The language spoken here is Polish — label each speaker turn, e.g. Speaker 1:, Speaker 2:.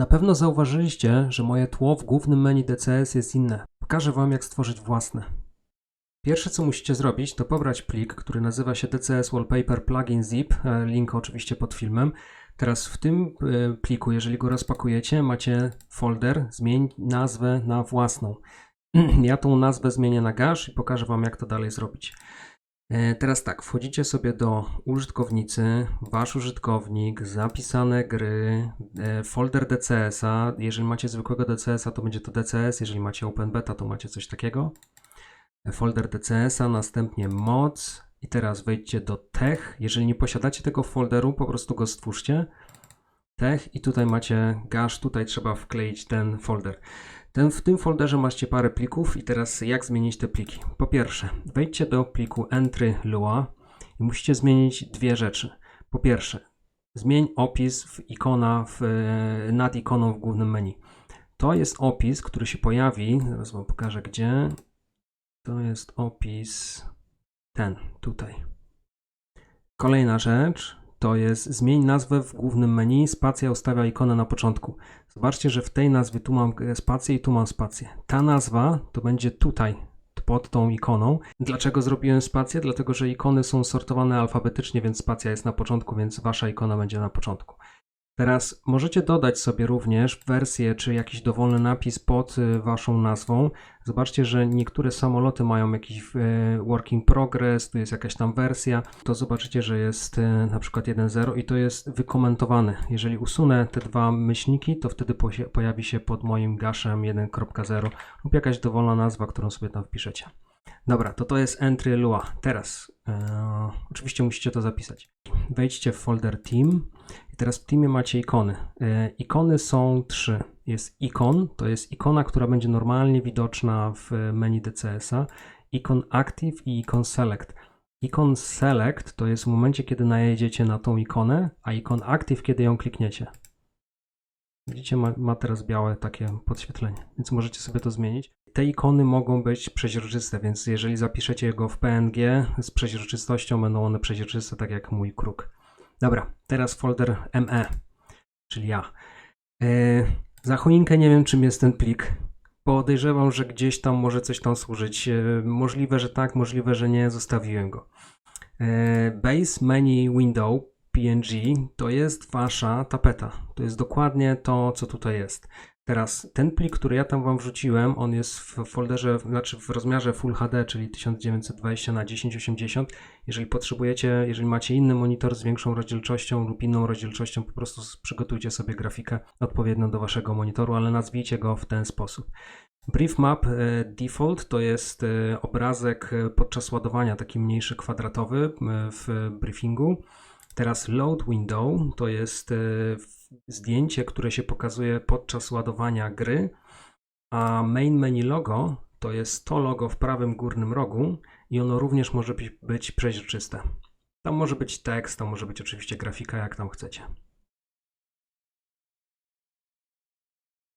Speaker 1: Na pewno zauważyliście, że moje tło w głównym menu DCS jest inne. Pokażę Wam, jak stworzyć własne. Pierwsze, co musicie zrobić, to pobrać plik, który nazywa się DCS Wallpaper Plugin Zip. e, Link oczywiście pod filmem. Teraz w tym e, pliku, jeżeli go rozpakujecie, macie folder, zmień nazwę na własną. Ja tą nazwę zmienię na gash i pokażę Wam, jak to dalej zrobić. E, Teraz tak, wchodzicie sobie do użytkownicy, wasz użytkownik, zapisane gry, e, folder DCS-a. Jeżeli macie zwykłego DCS-a, to będzie to DCS, jeżeli macie Open Beta, to macie coś takiego. E, Folder DCS-a, następnie moc i teraz wejdźcie do tech. Jeżeli nie posiadacie tego folderu, po prostu go stwórzcie. Tech i tutaj macie gash, tutaj trzeba wkleić ten folder. Ten, w tym folderze macie parę plików i teraz jak zmienić te pliki? Po pierwsze, wejdźcie do pliku entry Lua i musicie zmienić dwie rzeczy. Po pierwsze, zmień opis w ikona w, e, nad ikoną w głównym menu. To jest opis, który się pojawi, zaraz wam pokażę gdzie. To jest opis ten, tutaj. Kolejna rzecz to jest zmień nazwę w głównym menu, spacja ustawia ikonę na początku. Zobaczcie, że w tej nazwie tu mam spację i tu mam spację. Ta nazwa to będzie tutaj, pod tą ikoną. Dlaczego zrobiłem spację? Dlatego, że ikony są sortowane alfabetycznie, więc spacja jest na początku, więc wasza ikona będzie na początku. Teraz możecie dodać sobie również wersję czy jakiś dowolny napis pod y, waszą nazwą. Zobaczcie, że niektóre samoloty mają jakiś y, work in progress, tu jest jakaś tam wersja. To zobaczycie, że jest y, na przykład 1.0 i to jest wykomentowane. Jeżeli usunę te dwa myślniki, to wtedy pojawi się pod moim gaszem 1.0 lub jakaś dowolna nazwa, którą sobie tam wpiszecie. Dobra, to to jest entry Lua. Teraz e, oczywiście musicie to zapisać. Wejdźcie w folder team teraz w teamie macie ikony. E, ikony są trzy. Jest ikon, to jest ikona, która będzie normalnie widoczna w menu DCS-a. Ikon active i ikon select. Ikon select to jest w momencie, kiedy najedziecie na tą ikonę, a ikon active, kiedy ją klikniecie. Widzicie, ma, ma teraz białe takie podświetlenie, więc możecie sobie to zmienić. Te ikony mogą być przeźroczyste, więc jeżeli zapiszecie go w PNG z przeźroczystością, będą one przeźroczyste, tak jak mój kruk. Dobra, teraz folder ME, czyli ja. Yy, za choinkę nie wiem, czym jest ten plik. Podejrzewam, że gdzieś tam może coś tam służyć. Yy, możliwe, że tak, możliwe, że nie, zostawiłem go. Yy, base menu window PNG to jest wasza tapeta. To jest dokładnie to, co tutaj jest. Teraz ten plik, który ja tam wam wrzuciłem, on jest w folderze, znaczy w rozmiarze Full HD, czyli 1920 na 1080. Jeżeli potrzebujecie, jeżeli macie inny monitor z większą rozdzielczością lub inną rozdzielczością, po prostu przygotujcie sobie grafikę odpowiednią do waszego monitoru, ale nazwijcie go w ten sposób. Brief Map e, Default to jest e, obrazek e, podczas ładowania, taki mniejszy kwadratowy w briefingu. Teraz Load Window to jest e, zdjęcie, które się pokazuje podczas ładowania gry, a Main Menu Logo to jest to logo w prawym górnym rogu i ono również może być przeźroczyste. Tam może być tekst, tam może być oczywiście grafika, jak tam chcecie.